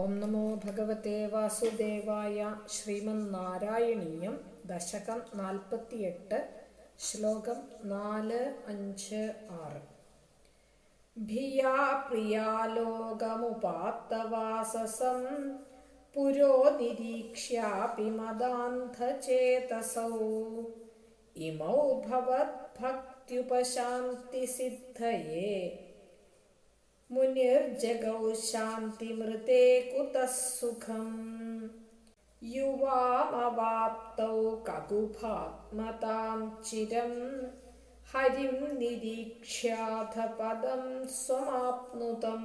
ഓം നമോ ഭഗവത്തെ വാസുദേവായ ശ്രീമന്നാരായണീയം ദശകം നാൽപ്പത്തിയെട്ട് ശ്ലോകം നാല് അഞ്ച് ആറ്. ഭിയാ പ്രിയാലോകമുപാത്തവാസസം പുരോ നിരീക്ഷ്യാപി മദാന്ധചേതസൗ. ഇമൗ ഭവദ്ഭക്ത്യുപശാന്തിസിദ്ധയേ മുനിർജഗൗ ശാന്തിമൃതേ കുതഃ സുഖം യുവാമവാപ്തൗ കകുഭാത്മതാം ചിരം ഹരിം നിരീക്ഷ്യാഥ പദം സ്വമാപ്നുതം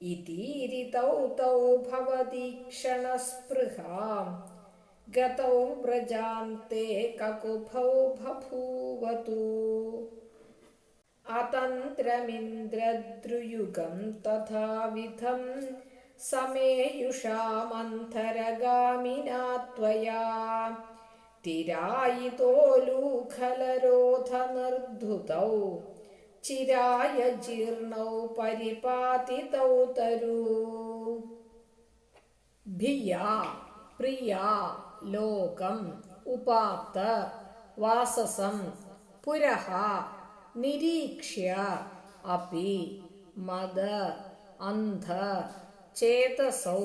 ഇതീരിതൗ തൗ ഭവദീക്ഷണസ്പൃഹാം ഗതൗ വ്രജാന്തെ കകുഭൗ ബഭൂവതു अतन्त्रमिन्द्रद्रुयुगं तथाविधं समेयुषामन्तरगामिना त्वया तिरायितोलूखलरोधनिर्धुतौ चिराय जीर्णौ परिपातितौ तरु भिया प्रिया लोकम् उपाप्त वाससं पुरः നിരീക്ഷ്യ. അപി മദ അന്ധ ചേതസൗ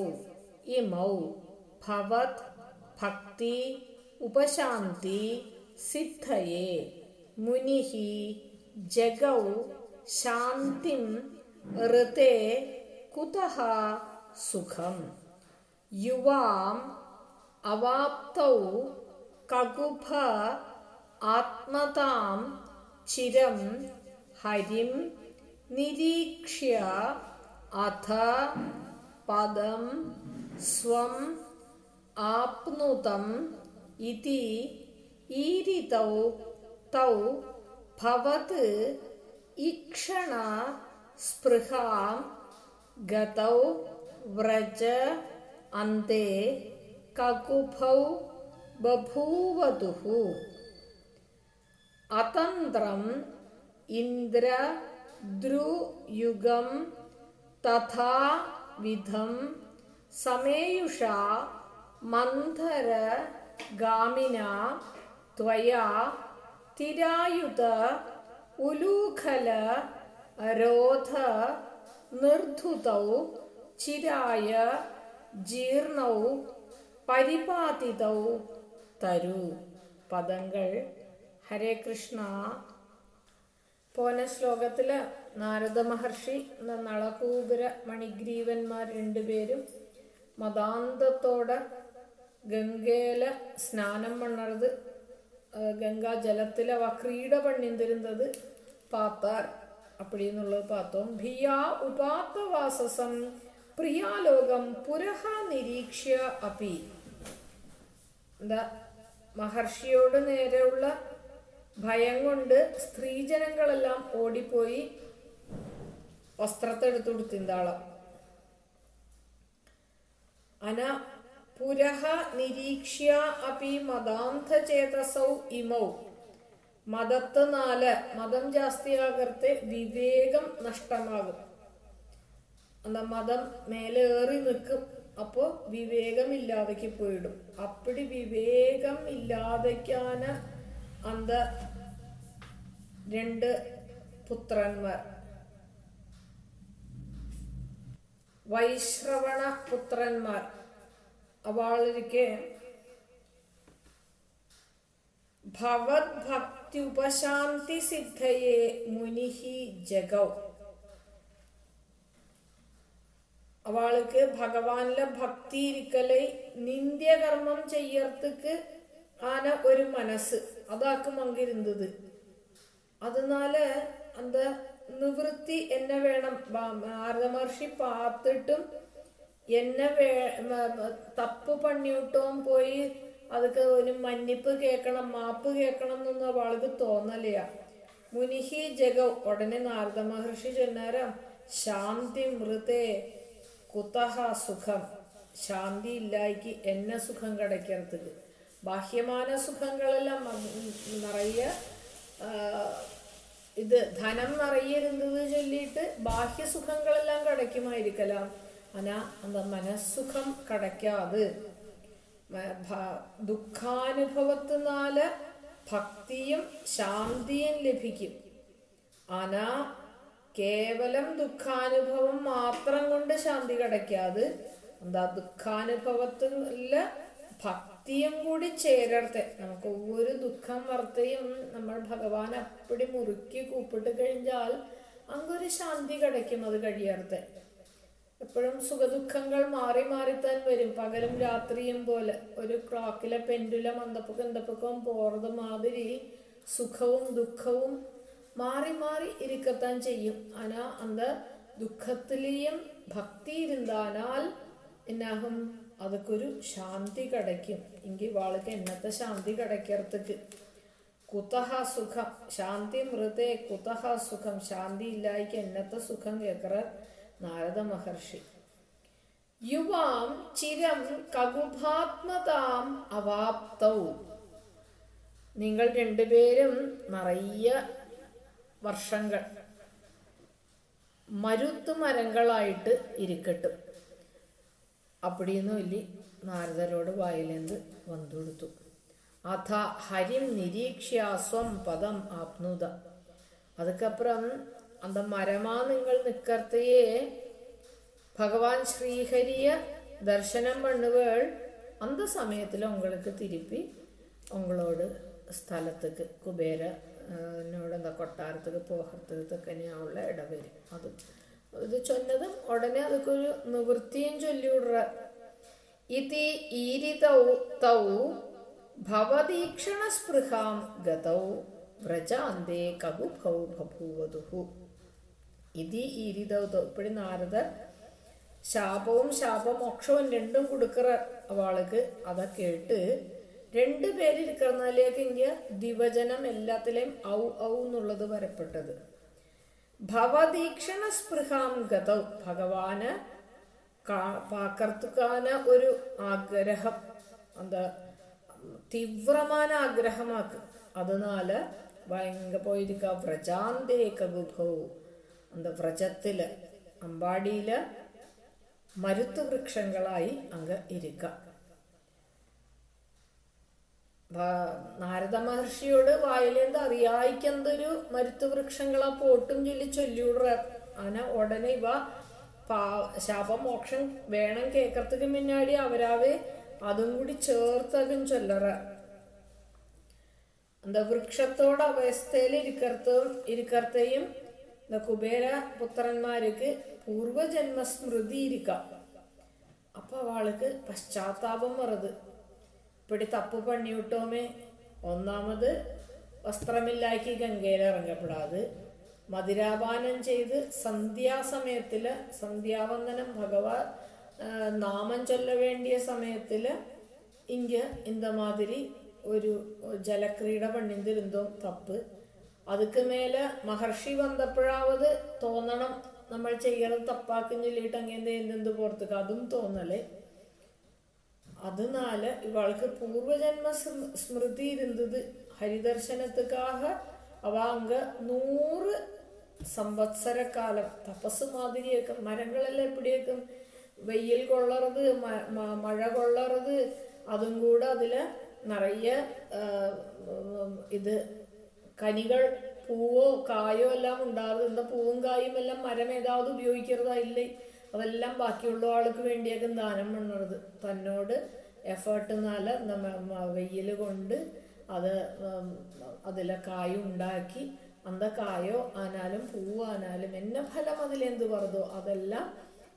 ഇമൗ ഭവത് ഭക്തി ഉപശാന്തി സിദ്ധയേ മുനിഃ ജഗൗ ശാന്തിം ഋതേ കുതഃ സുഖം. യുവാം അവാപ്തൗ കകുഭ ആത്മതാം ചിരം ഹരിം നിരീക്ഷ്യ അഥ പദം സ്വം ആപ്നുതം ഇതി ഈരിതൗ തൗ ഭവത് ഇക്ഷണ സ്പൃഹാം ഗതൗ വ്രജ അന്തേ കകുഭൗ ബഭൂവതുഃ അതന്ത്രം ഇന്ദ്രദ്രുയുഗം തഥാ വിധം സമേയുഷ മന്ധര ഗാമിന ത്വയാ തിരായുത ഉലൂഖല രോധ നിർധുതൗ ചിരായ ജീർണൗ പരിപാതിതൗ തരു. പദങ്ങൾ ഹരേ കൃഷ്ണ. പോന ശ്ലോകത്തിൽ നാരദ മഹർഷി നളകൂപുര മണിഗ്രീവന്മാർ രണ്ടുപേരും മതാന്തത്തോടെ ഗംഗയില സ്നാനം പണ്ണത് ഗംഗാ ജലത്തിലെ വക്രീട പണ്ണിന്തിരുന്നത് പാത്താർ അപ്പടിന്നുള്ളത് പാത്തോം. ഭിയാ ഉപാത്തവാസസം പ്രിയാലോകം പുരഹ നിരീക്ഷ്യ അപി. എന്താ മഹർഷിയോട് നേരെയുള്ള ഭയം കൊണ്ട് സ്ത്രീജനങ്ങളെല്ലാം ഓടിപ്പോയി വസ്ത്രത്തെടുത്തു കൊടുത്തിന്താളം അന പുരഹ നിരീക്ഷ്യ അപി മതാന്ധചേതസൗ ഇമൗ. മതത്ത് നാല് മതം ജാസ്തിയാകർത്ത് വിവേകം നഷ്ടമാകും. അന്ന മതം മേലേറി നിൽക്കും അപ്പോ വിവേകമില്ലാതേക്ക് പോയിടും. അപ്പടി വിവേകം ഇല്ലാതയ്ക്കാന അന്ത രണ്ട് പുത്രന്മാർ. വൈശ്രവണ പുത്രന്മാർ. അവളിരിക്കെ ഭവത് ഭക്തി ഉപശാന്തി സിദ്ധയെ മുനിഹി ജഗൗ. അവൾക്ക് ഭഗവാനിലെ ഭക്തി ഇരിക്കലെ നിന്ദ്യകർമ്മം ആന ഒരു മനസ്സ്. അതാക്കും அங்க അതിനാല് அதனால നിവൃത്തി എന്നെ വേണം. ഭാരത പാത്തിട്ടും എന്നെ വേ തപ്പ് പണിയിട്ടും പോയി അതൊക്കെ ഒരു മന്നിപ്പ് കേക്കണം മാപ്പ് കേൾക്കണം എന്നൊന്നും അവൾക്ക് തോന്നലില്ല. മുനിഹി ജഗ ഉടനെ നാരദ മഹർഷി ചെന്നാരാ ശാന്തി മൃതേ കുതഹ സുഖം. ശാന്തി ഇല്ലായിക്ക് എന്നെ സുഖം കിടക്കരുത്. ബാഹ്യമാന സുഖങ്ങളെല്ലാം നിറയെ ഇത് ധനം നിറയരുന്നത് ചൊല്ലിയിട്ട് ബാഹ്യസുഖങ്ങളെല്ലാം കടയ്ക്കുമായിരിക്കലാം. അനാ അന്ത മനസ്സുഖം കടയ്ക്കാതെ. ദുഃഖാനുഭവത്തിനാല് ഭക്തിയും ശാന്തിയും ലഭിക്കും. അനാ കേവലം ദുഃഖാനുഭവം മാത്രം കൊണ്ട് ശാന്തി കടയ്ക്കാതെ. എന്താ ദുഃഖാനുഭവത്തിൽ ഭക്തി ഭക്തിയും കൂടി ചേരർത്തെ നമുക്ക് ഒരു ദുഃഖം വർത്തയും നമ്മൾ ഭഗവാൻ അപ്പടി മുറുക്കി കൂപ്പിട്ട് കഴിഞ്ഞാൽ അങ്ങൊരു ശാന്തി കിടക്കും അത് കഴിയാർത്തെ എപ്പോഴും സുഖദുഃഖങ്ങൾ മാറി മാറി തന്നെ വരും. പകലും രാത്രിയും പോലെ ഒരു ക്ലോക്കിലെ പെൻഡുലം അന്തപ്പൊക്കം എന്തപ്പൊക്കം പോറത് മാതിരി സുഖവും ദുഃഖവും മാറി മാറി ഇരിക്കത്താൻ ചെയ്യും. ആനാ അന്ത ദുഃഖത്തിലെയും ഭക്തി ഇരുന്നാനാൽ എന്നാകും? അതൊക്കൊരു ശാന്തി കിടക്കും എങ്കിൽ വാൾക്ക് എന്നത്തെ ശാന്തി കിടക്കറത്തേക്ക് കുതഹ സുഖം. ശാന്തി മൃതേ കുതഹ സുഖം. ശാന്തി ഇല്ലായിക്ക് എന്നത്തെ സുഖം കേക്കറ നാരദ മഹർഷി. യുവാം ചിരം കകുഭാത്മതാം അവാപ്തൗ. നിങ്ങൾ രണ്ടുപേരും നിറയ വർഷങ്ങൾ മരുത്തു മരങ്ങളായിട്ട് ഇരിക്കട്ടും. അപ്പടിയെന്ന് വലിയ നാരദരോട് വായിലേന്ത് വന്നു കൊടുത്തു അഥ ഹരിം നിരീക്ഷ്യാസ്വം പദം ആപ്നുത. അതുക്കപ്പുറം അന്ത മരമാ നിങ്ങൾ നിക്കർത്തയെ. ഭഗവാൻ ശ്രീഹരിയ ദർശനം പണ്ണുകൾ അന്ത സമയത്തിൽ ഉങ്ങൾക്ക് തിരുപ്പി ഉങ്ങളോട് സ്ഥലത്തേക്ക് കുബേരനോട് എന്താ കൊട്ടാരത്തേക്ക് പോഹത്തേക്കൊക്കെ ഞാൻ ഇടവരും. അതും ഇത് ചൊന്നതും ഉടനെ അതൊക്കെ ഒരു നിവൃത്തിയും ചൊല്ലിവിടുക ഇതി ഈരിതൗ തൗ ഭവദീക്ഷണ സ്പൃഹാം ഗതൗ വ്രജാന്തേ കകുഭൗ ബഭൂവതുഹു ഇതി ഈരിതൗ തൗ ഇപ്പോഴും നാരദർ ശാപവും ശാപമോക്ഷവും രണ്ടും കൊടുക്കുന്ന അവൾക്ക് അത കേട്ട് രണ്ടു പേരിരിക്കുന്നതിലേക്ക് ഇന്ത്യ ദിവചനം എല്ലാത്തിലെയും ഔ ഔ എന്നുള്ളത് വരപ്പെട്ടത്. ഭവതീക്ഷണസ്പൃഹാം ഗതൗ. ഭഗവാന് പാക്കർത്തുക്കാന് ഒരു ആഗ്രഹം. എന്താ തീവ്രമായ ആഗ്രഹമാക്ക് അതിനാല് ഭയങ്കര പോയിരിക്കുക വ്രജാന്തേ ഗുഭവും എന്താ விரஜத்தில் அம்பாடியில் മരുത്തുവൃക്ഷങ്ങളായി അങ്ങ് அங்கே നാരദ മഹർഷിയോട് വയലേന്ത് അറിയായിക്കെന്തൊരു മരുത്തുവൃക്ഷങ്ങളാ പോട്ടും ചൊല്ലി ചൊല്ലിവിടുക അങ്ങനെ ഉടനെ ഇവ പാ ശാപമോക്ഷം വേണം കേക്കറത്തുക്ക് മുന്നാടി അവരാവെ അതും കൂടി ചേർത്തകും ചൊല്ലറ. എന്താ വൃക്ഷത്തോട് അവസ്ഥയിൽ ഇരിക്കർത്തും ഇരിക്കർത്തെയും എന്താ കുബേര പുത്രന്മാർക്ക് പൂർവജന്മസ്മൃതി ഇരിക്കാം. അപ്പൊ അവൾക്ക് പശ്ചാത്താപം വറുത്. ഇപ്പടി തപ്പ് പണിവിട്ടോമേ ഒന്നാമത് വസ്ത്രമില്ലാക്കി ഗംഗയിൽ ഇറങ്ങപ്പെടാത് മതിരാപാനം ചെയ്ത് സന്ധ്യാസമയത്തിൽ സന്ധ്യാവന്ദനം ഭഗവാൻ നാമം ചൊല്ല വേണ്ടിയ സമയത്തിൽ ഇന്ത മാതിരി ഒരു ജലക്രീഡ പണിന്തിരുന്തോ തപ്പ്. അതുക്ക് മേലെ മഹർഷി വന്നപ്പോഴാവത് തോന്നണം നമ്മൾ ചെയ്യണം തപ്പാക്കും ചൊല്ലിയിട്ട് അങ്ങനെ എന്തെന്ത് പുറത്തേക്ക് അതും തോന്നലേ. അതിനാല് ഇവൾക്ക് പൂർവജന്മ സ്മൃതി ഇരുന്നത് ഹരിദർശനത്തുക്കാഹ അവങ്ക് നൂറ് സംവത്സരക്കാലം. തപസ് മാതിരിയൊക്കെ മരങ്ങളെല്ലാം എപ്പിടിയേക്കും വെയിൽ കൊള്ളറത് മഴ കൊള്ളറത് അതും കൂടെ അതിൽ നിറയ ഇത് കനികൾ പൂവോ കായോ എല്ലാം ഉണ്ടാകുന്ന പൂവും കായും എല്ലാം മരം ഏതാവത് ഉപയോഗിക്കരുതായില്ലേ അതെല്ലാം ബാക്കിയുള്ള ആൾക്ക് വേണ്ടിയൊക്കെ ദാനം പണത് തന്നോട് എഫേർട്ട് എന്നാൽ നമ്മ വെയിൽ കൊണ്ട് അത് അതിലെ കായ ഉണ്ടാക്കി അന്ത കായോ ആനാലും പൂവാനാലും എന്ന ഫലം അതിലെന്ത് പറഞ്ഞോ അതെല്ലാം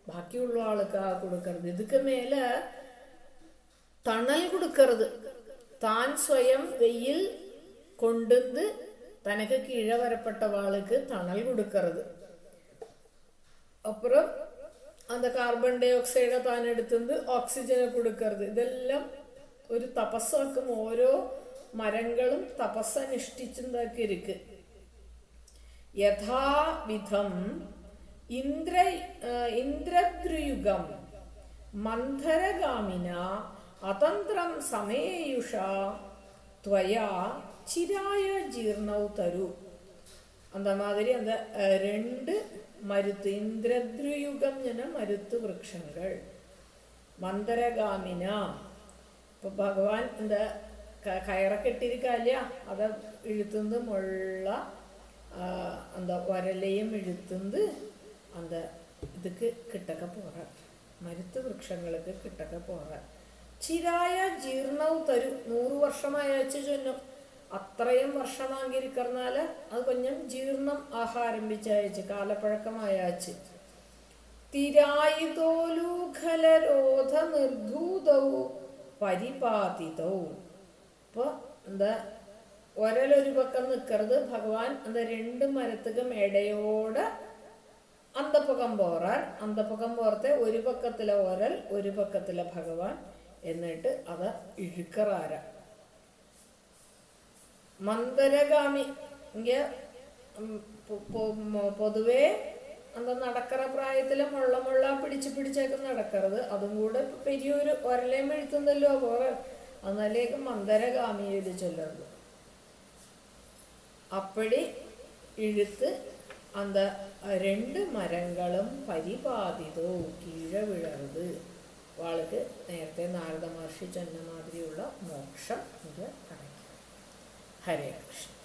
ബാക്കിയുള്ള ആൾക്ക് കൊടുക്കരുത്. ഇതുക്ക് മേലെ തണൽ കൊടുക്കരുത്. താൻ സ്വയം വെയിൽ കൊണ്ടുവന്ന് തനക്ക് കീഴ വരപ്പെട്ട വാൾക്ക് തണൽ കൊടുക്കരുത്. അപ്പുറം அந்த കാർബൺ ഡൈ ഓക്സൈഡെ താൻ എടുത്തത് ഓക്സിജനെ കൊടുക്കരുത് ഇതെല്ലാം ഒരു തപസ്സാക്കും ഓരോ മരങ്ങളും തപസ്സനുഷ്ഠിച്ചതാക്കി ഇരിക്ക് യഥാവിധം ഇന്ദ്ര ആ, ഇന്ദ്രദ്രുയുഗം മന്ധരഗാമിന അതന്ത്രം സമയേയുഷ ത്വയാ ചിരായ ജീർണൗ തരു அந்த மாதிரி அந்த அஹ், ரெண்டு മരുത്ത് ഇന്ദ്രദ്രുയുഗം ജന മരുത്ത് വൃക്ഷങ്ങൾ മന്ദരഗാമിന ഇപ്പൊ ഭഗവാൻ എന്താ ക- കയറൊക്കെ ഇട്ടിരിക്കാല്ല അത് ഇഴുത്തുന്നത് മുള്ള ആ, എന്താ ഒരലയും ഇഴുത്തുന്നത് அந்த இதுக்கு கிட்டக்க போகிறார் മരുത്ത് വൃക്ഷങ്ങൾക്ക് കിട്ടക്ക പോകാൻ ചിരായ ജീർണവ് തരും നൂറ് വർഷമായച്ച് ചൊല്ലും അത്രയും വർഷമാങ്കിരിക്കറിഞ്ഞാൽ അത് കൊഞ്ഞം ജീർണം ആഹാരംഭിച്ചയച്ച് കാലപ്പഴക്കമായച്ച്. തിരായിതോലൂഖലരോധ നിർഗൂതവും പരിപാതിതവും ഇപ്പൊ എന്താ ഒരലൊരു പക്കം നിൽക്കരുത് ഭഗവാൻ എന്താ രണ്ട് മരത്തുകം ഇടയോട് അന്തപ്പകം പോറാൻ അന്തപ്പകം പോറത്തെ ഒരു പക്കത്തിലെ ഒരൽ ഒരു പക്കത്തിലെ ഭഗവാൻ എന്നിട്ട് അത് ഇഴുക്കറാര. മന്ദരഗാമി. പൊതുവേ എന്താ നടക്കറ പ്രായത്തിലെ മുള്ള മുള്ള പിടിച്ച് പിടിച്ചൊക്കെ നടക്കരുത് അതും കൂടെ പെരിയൊരു ഒരലേ മെഴുത്തുന്നല്ലോ പോറെ എന്നാലേക്ക് എഴുതി ചൊല്ലരുത് അപ്പടി ഇഴുത്ത് അന്ത രണ്ട് മരങ്ങളും പരിപാതിതോ കീഴവിഴരുത് വാൾക്ക് നേരത്തെ നാരദ മഹർഷി ചെന്ന മാതിരിയുള്ള മോക്ഷം ഇത് ഹരേ കൃഷ്ണ.